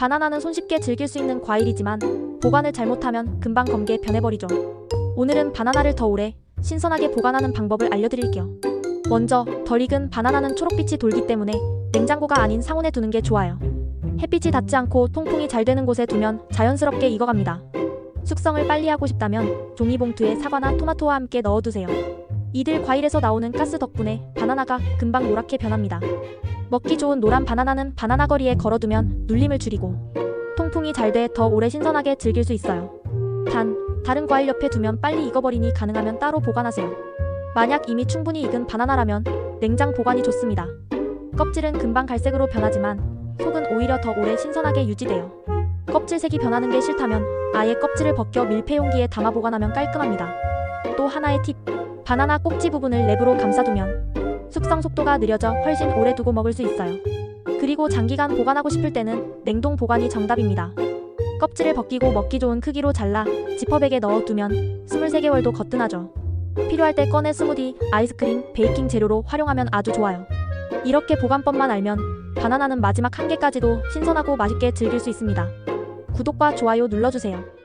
바나나는 손쉽게 즐길 수 있는 과일이지만 보관을 잘못하면 금방 검게 변해버리죠. 오늘은 바나나를 더 오래 신선하게 보관하는 방법을 알려드릴게요. 먼저 덜 익은 바나나는 초록빛이 돌기 때문에 냉장고가 아닌 상온에 두는 게 좋아요. 햇빛이 닿지 않고 통풍이 잘 되는 곳에 두면 자연스럽게 익어갑니다. 숙성을 빨리 하고 싶다면 종이봉투에 사과나 토마토와 함께 넣어두세요. 이들 과일에서 나오는 가스 덕분에 바나나가 금방 노랗게 변합니다. 먹기 좋은 노란 바나나는 바나나 거리에 걸어두면 눌림을 줄이고 통풍이 잘 돼 더 오래 신선하게 즐길 수 있어요. 단, 다른 과일 옆에 두면 빨리 익어버리니 가능하면 따로 보관하세요. 만약 이미 충분히 익은 바나나라면 냉장 보관이 좋습니다. 껍질은 금방 갈색으로 변하지만 속은 오히려 더 오래 신선하게 유지돼요. 껍질색이 변하는 게 싫다면 아예 껍질을 벗겨 밀폐 용기에 담아 보관하면 깔끔합니다. 또 하나의 팁. 바나나 꼭지 부분을 랩으로 감싸두면 숙성 속도가 느려져 훨씬 오래 두고 먹을 수 있어요. 그리고 장기간 보관하고 싶을 때는 냉동 보관이 정답입니다. 껍질을 벗기고 먹기 좋은 크기로 잘라 지퍼백에 넣어두면 23개월도 거뜬하죠. 필요할 때 꺼내 스무디, 아이스크림, 베이킹 재료로 활용하면 아주 좋아요. 이렇게 보관법만 알면 바나나는 마지막 한 개까지도 신선하고 맛있게 즐길 수 있습니다. 구독과 좋아요 눌러주세요.